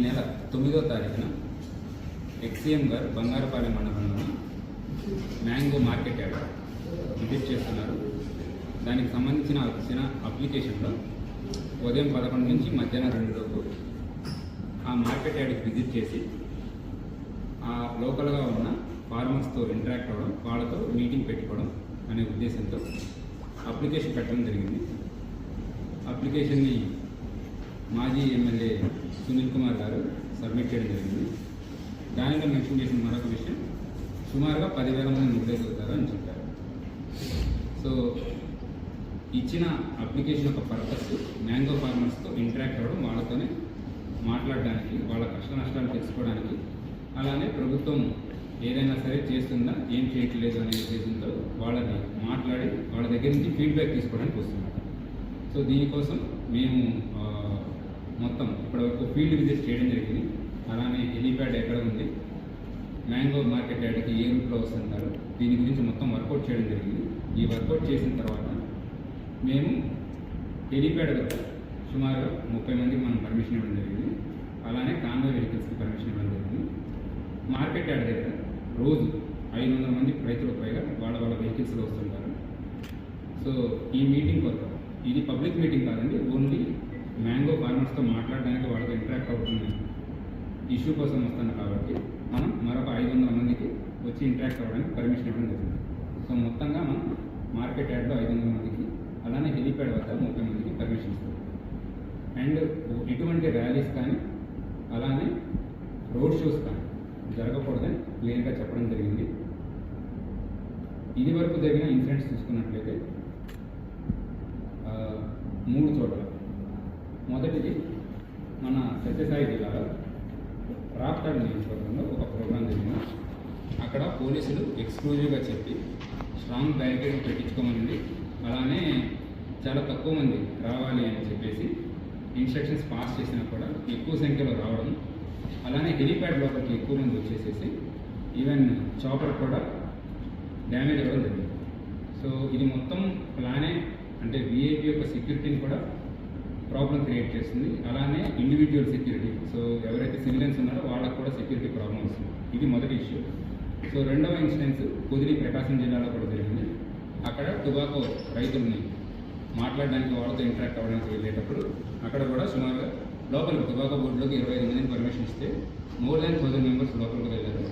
తారీఖున ఎక్సీఎం గారు బంగారపాలెం మండలంలో మ్యాంగో మార్కెట్ యాడ్ విజిట్ చేస్తున్నారు. దానికి సంబంధించిన వచ్చిన అప్లికేషన్లో ఉదయం పదకొండు నుంచి మధ్యాహ్నం రెండు లోపు ఆ మార్కెట్ యార్డ్కి విజిట్ చేసి ఆ లోకల్గా ఉన్న ఫార్మర్స్తో ఇంటరాక్ట్ అవ్వడం వాళ్ళతో మీటింగ్ పెట్టుకోవడం అనే ఉద్దేశంతో అప్లికేషన్ పెట్టడం జరిగింది. అప్లికేషన్ని మాజీ ఎమ్మెల్యే గారు సబ్మిట్ చేయడం జరిగింది దానిలో మెన్షన్ చేసిన మరొక విషయం సుమారుగా పదివేల మంది నిర్దేశిస్తారు అవుతారు అని చెప్పారు. సో ఇచ్చిన అప్లికేషన్ యొక్క పర్పస్ మ్యాంగో ఫార్మర్స్తో ఇంటరాక్ట్ అవ్వడం వాళ్ళతోనే మాట్లాడడానికి వాళ్ళ కష్ట నష్టాలు తెలుసుకోవడానికి అలానే ప్రభుత్వం ఏదైనా సరే చేస్తుందా ఏం చేయట్లేదు అనే ఉద్దేశంతో వాళ్ళని మాట్లాడి వాళ్ళ దగ్గర నుంచి ఫీడ్బ్యాక్ తీసుకోవడానికి వస్తున్నారు. సో దీనికోసం మేము మొత్తం ఇప్పటివరకు ఫీల్డ్ విజిట్ చేయడం జరిగింది. అలానే హెలీప్యాడ్ ఎక్కడ ఉంది? మ్యాంగో మార్కెట్ యార్డ్కి ఏ రూట్లో వస్తుంటారు? దీని గురించి మొత్తం వర్కౌట్ చేయడం జరిగింది. ఈ వర్కౌట్ చేసిన తర్వాత మేము హెలీప్యాడ్ వరకు సుమారు ముప్పై మందికి మనం పర్మిషన్ ఇవ్వడం జరిగింది. అలానే కాన్వే వెహికల్స్కి పర్మిషన్ ఇవ్వడం జరిగింది. మార్కెట్ యార్డ్ దగ్గర రోజు ఐదు వందల మంది రైతులకు పైగా వాళ్ళ వాళ్ళ వెహికల్స్లో వస్తుంటారు. సో ఈ మీటింగ్ కొరకు ఇది పబ్లిక్ మీటింగ్ కాదండి ఓన్లీ మ్యాంగో ఫార్మర్స్తో మాట్లాడడానికి వాళ్ళతో ఇంటరాక్ట్ అవుతుంది. ఇష్యూ కోసం వస్తాను కాబట్టి మనం మరొక ఐదు వందల మందికి వచ్చి ఇంటరాక్ట్ అవ్వడానికి పర్మిషన్ ఇవ్వడం జరిగింది. సో మొత్తంగా మనం మార్కెట్ యార్డ్లో ఐదు వందల మందికి అలానే హెలిప్యాడ్ వద్ద ముప్పై మందికి పర్మిషన్ ఇస్తాం. అండ్ ఎటువంటి ర్యాలీస్ కానీ అలానే రోడ్ షోస్ కానీ జరగకూడదని క్లియర్గా చెప్పడం జరిగింది. ఇది వరకు జరిగిన ఇన్సిడెంట్స్ చూసుకున్నట్లయితే మూడు చోట్ల మొదటిది మన సత్యసాయి జిల్లాలో రాప్తాడ్ నియోజకవర్గంలో ఒక ప్రోగ్రాం జరిగింది. అక్కడ పోలీసులు ఎక్స్క్లూజివ్గా చెప్పి స్ట్రాంగ్ బ్యారికేడ్ పెట్టించుకోమని అలానే చాలా తక్కువ మంది రావాలి అని చెప్పేసి ఇన్స్ట్రక్షన్స్ పాస్ చేసినా కూడా ఎక్కువ సంఖ్యలో రావడం అలానే హెలిప్యాడ్ లోపలికి ఎక్కువ మంది వచ్చేసేసి ఈవెన్ చాపర్ కూడా డ్యామేజ్ అవ్వడం జరిగింది. సో ఇది మొత్తం ప్లానే అంటే విఐపి యొక్క సెక్యూరిటీని కూడా ప్రాబ్లం క్రియేట్ చేస్తుంది. అలానే ఇండివిజువల్ సెక్యూరిటీ సో ఎవరైతే సివిలియన్స్ ఉన్నారో వాళ్ళకు కూడా సెక్యూరిటీ ప్రాబ్లం వస్తుంది. ఇది మొదటి ఇష్యూ సో రెండవ ఇన్సిడెన్స్ కుదిరి ప్రకాశం జిల్లాలో కూడా జరిగింది. అక్కడ టుబాకో రైతుల్ని మాట్లాడడానికి వాళ్ళతో ఇంటరాక్ట్ అవ్వడానికి వెళ్ళేటప్పుడు అక్కడ కూడా సుమారుగా లోపలికి టుబాకో బోర్డులోకి ఇరవై ఐదు మందిని పర్మిషన్ ఇస్తే మోర్ దాన్ థౌసండ్ మెంబర్స్ లోపలికి వెళ్ళారు.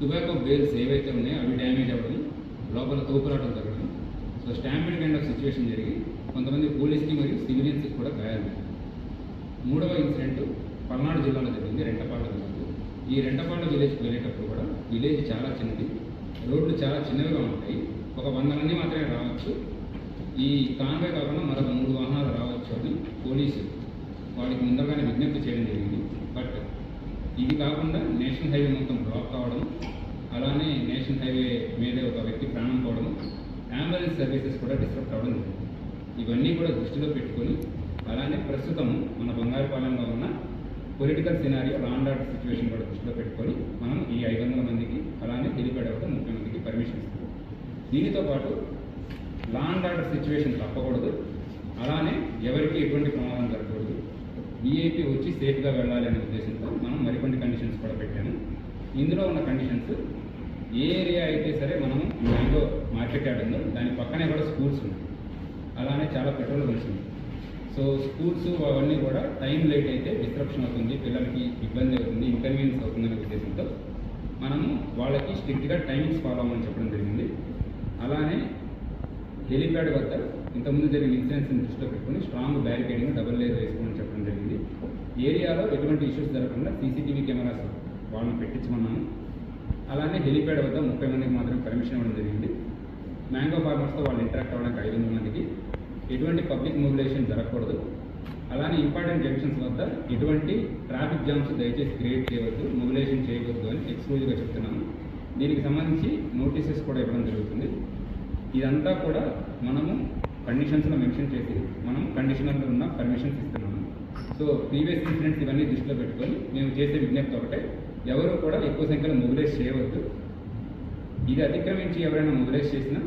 టుబాకో బేల్స్ ఏవైతే ఉన్నాయో అవి డ్యామేజ్ అవ్వడం లోపల తోపులాటం జరగడం so stampede kind of situation జరిగి కొంతమంది పోలీస్కి మరి సివిలియన్స్కి కూడా గాయాలయ్యాయి మూడవ ఇన్సిడెంట్ పల్నాడు జిల్లాలో జరిగింది రెంటపాళ్ళ విలేజ్ ఈ రెంటపాళ్ళ విలేజ్కి వెళ్ళేటప్పుడు కూడా విలేజ్ చాలా చిన్నది. రోడ్లు చాలా చిన్నవిగా ఉంటాయి. ఒక వందలన్నీ మాత్రమే రావచ్చు. ఈ కాన్వే కాకుండా మరొక మూడు వాహనాలు రావచ్చు అని పోలీసు వాడికి ముందుగానే విజ్ఞప్తి చేయడం జరిగింది. బట్ ఇది కాకుండా నేషనల్ హైవే మొత్తం బ్లాక్ కావడం అలానే నేషనల్ హైవే మీద ఒక వ్యక్తి ప్రాణం పోవడం అంబులెన్స్ సర్వీసెస్ కూడా డిస్టర్బ్ అవ్వడం జరిగింది. ఇవన్నీ కూడా దృష్టిలో పెట్టుకొని అలానే ప్రస్తుతం మన బంగారుపాలెంలో ఉన్న political scenario law and order situation కూడా దృష్టిలో పెట్టుకొని మనం ఈ ఐదు వందల మందికి అలానే హెలిప్యాడ్ వద్ద ముప్పై మందికి పర్మిషన్ ఇస్తాం దీనితో పాటు లాండ్ ఆర్డర్ సిచ్యువేషన్ తప్పకూడదు. అలానే ఎవరికి ఎటువంటి ప్రమాదం జరగకూడదు. విఐపి వచ్చి సేఫ్గా వెళ్ళాలి అనే ఉద్దేశంతో మనం మరికొన్ని కండిషన్స్ కూడా పెట్టాము. ఇందులో ఉన్న కండిషన్స్ ఏ ఏరియా అయితే సరే మనం మ్యాంగో మార్కెట్ యార్డ్ ఉందో దాని పక్కనే కూడా స్కూల్స్ ఉన్నాయి. చాలా పెట్రోల్ బంక్స్ సో స్కూల్స్ అవన్నీ కూడా టైం లేట్ అయితే డిస్ట్రప్షన్ అవుతుంది పిల్లలకి ఇబ్బంది అవుతుంది ఇన్కన్వీనియన్స్ అవుతుందనే ఉద్దేశంతో మనము వాళ్ళకి స్ట్రిక్ట్గా టైమింగ్స్ ఫాలో అవ్వమని చెప్పడం జరిగింది. అలానే హెలిప్యాడ్ వద్ద ఇంతకుముందు జరిగిన ఇన్సిడెంట్స్ని దృష్టిలో పెట్టుకుని స్ట్రాంగ్ బ్యారికేడింగ్ డబుల్ లేయర్ వేసుకోమని చెప్పడం జరిగింది. ఏరియాలో ఎటువంటి ఇష్యూస్ జరగకుండా సీసీటీవీ కెమెరాస్ వాళ్ళని పెట్టించమన్నాము. అలానే హెలిప్యాడ్ వద్ద ముప్పై మందికి మాత్రం పర్మిషన్ ఇవ్వడం జరిగింది. మ్యాంగో ఫార్మర్స్తో వాళ్ళు ఇంటరాక్ట్ అవ్వడానికి ఐదు మందికి ఎటువంటి పబ్లిక్ మొబిలైజేషన్ జరగకూడదు. అలానే ఇంపార్టెంట్ జంక్షన్స్ వద్ద ఎటువంటి ట్రాఫిక్ జామ్స్ దయచేసి క్రియేట్ చేయవద్దు మొబిలైజేషన్ చేయవద్దు అని ఎక్స్క్లూజివ్గా చెప్తున్నాము దీనికి సంబంధించి నోటీసెస్ కూడా ఇవ్వడం జరుగుతుంది. ఇదంతా కూడా మనము కండిషన్స్లో మెన్షన్ చేసి మనం కండిషనర్లో ఉన్న పర్మిషన్స్ ఇస్తున్నాము. సో ప్రీవియస్ ఇన్సిడెంట్స్ ఇవన్నీ దృష్టిలో పెట్టుకొని మేము చేసే విజ్ఞప్తి ఒకటే ఎవరు కూడా ఎక్కువ సంఖ్యలో మొబిలైజ్ చేయవద్దు. ఇది అతిక్రమించి ఎవరైనా మొబిలైజ్ చేసినా